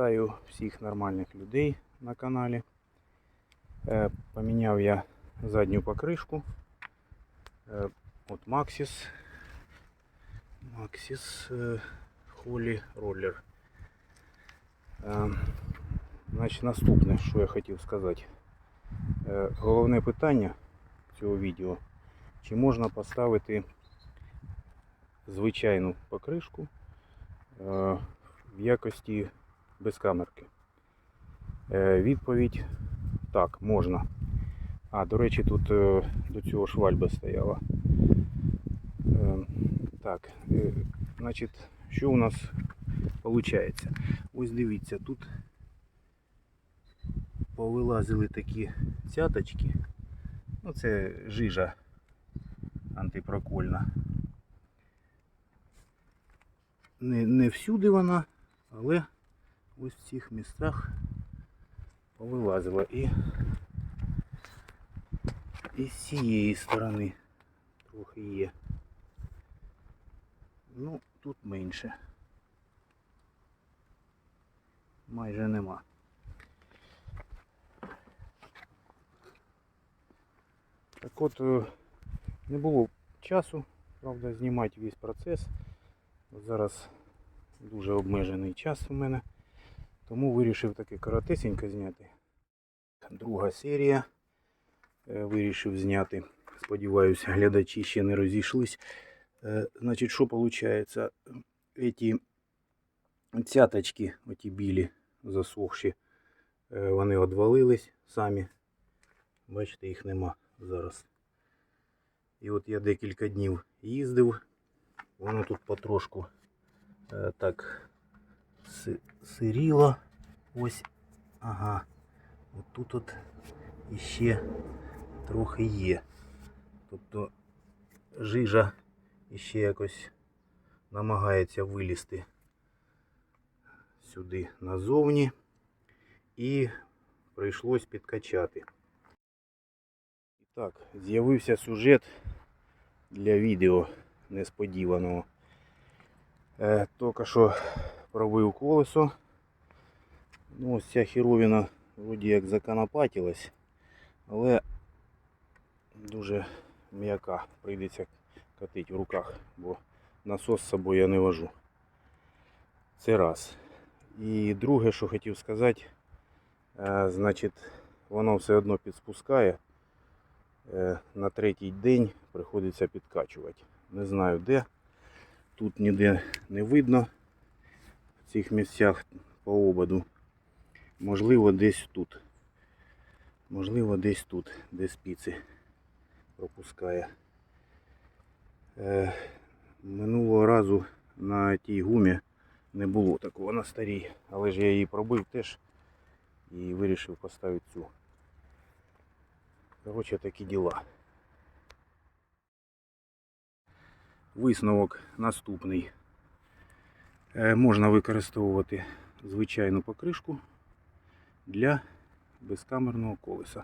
Вітаю всіх нормальних людей на каналі. Е, Поміняв я задню покришку. Е, От Maxis. Maxis е, Holy Roller. Е, Значить, наступне, що я хотів сказати. Е, Головне питання цього відео. Чи можна поставити звичайну покришку е, в якості безкамерки? Е, Відповідь так, можна. А, до речі, тут е, до цього швальба стояла. Е, Так, значить, що у нас виходить? Ось дивіться, тут повилазили такі цяточки. Ну, це жижа антипрокольна. Не, не всюди вона, але ось в цих містах повилазила і, і з цієї сторони трохи є. Ну, тут менше. Майже нема. Так от е, не було часу, правда, знімати весь процес. Зараз дуже обмежений час у мене. Тому вирішив таки коротесенько зняти. Друга серія. Е, Вирішив зняти. Сподіваюся, глядачі ще не розійшлись. Е, Значить, що виходить? Эти цяточки, оті білі, засохші, е, вони одвалились самі. Бачите, їх нема зараз. І от я декілька днів їздив. Воно тут потрошку так сиріло. Ось. Ага. От тут от іще трохи є. Тобто жижа іще якось намагається вилізти сюди назовні. І прийшлось підкачати. І так, з'явився сюжет для відео несподіваного. Е, тільки що пробив колесо. Ну, ось ця херовина вроді як законопатилась, але дуже м'яка. Прийдеться катити в руках, бо насос з собою я не вожу. Це раз. І друге, що хотів сказати, е, значить, воно все одно підспускає. Е, На третій день приходиться підкачувати. Не знаю де. Тут ніде не видно цих місцях по ободу. Можливо, десь тут. Можливо, десь тут, де спіці пропускає. Е, минулого разу на тій гумі не було такого на старій, але ж я її пробив теж і вирішив поставити цю. Коротше, такі діла. Висновок наступний. Е, Можна використовувати звичайну покришку для безкамерного колеса.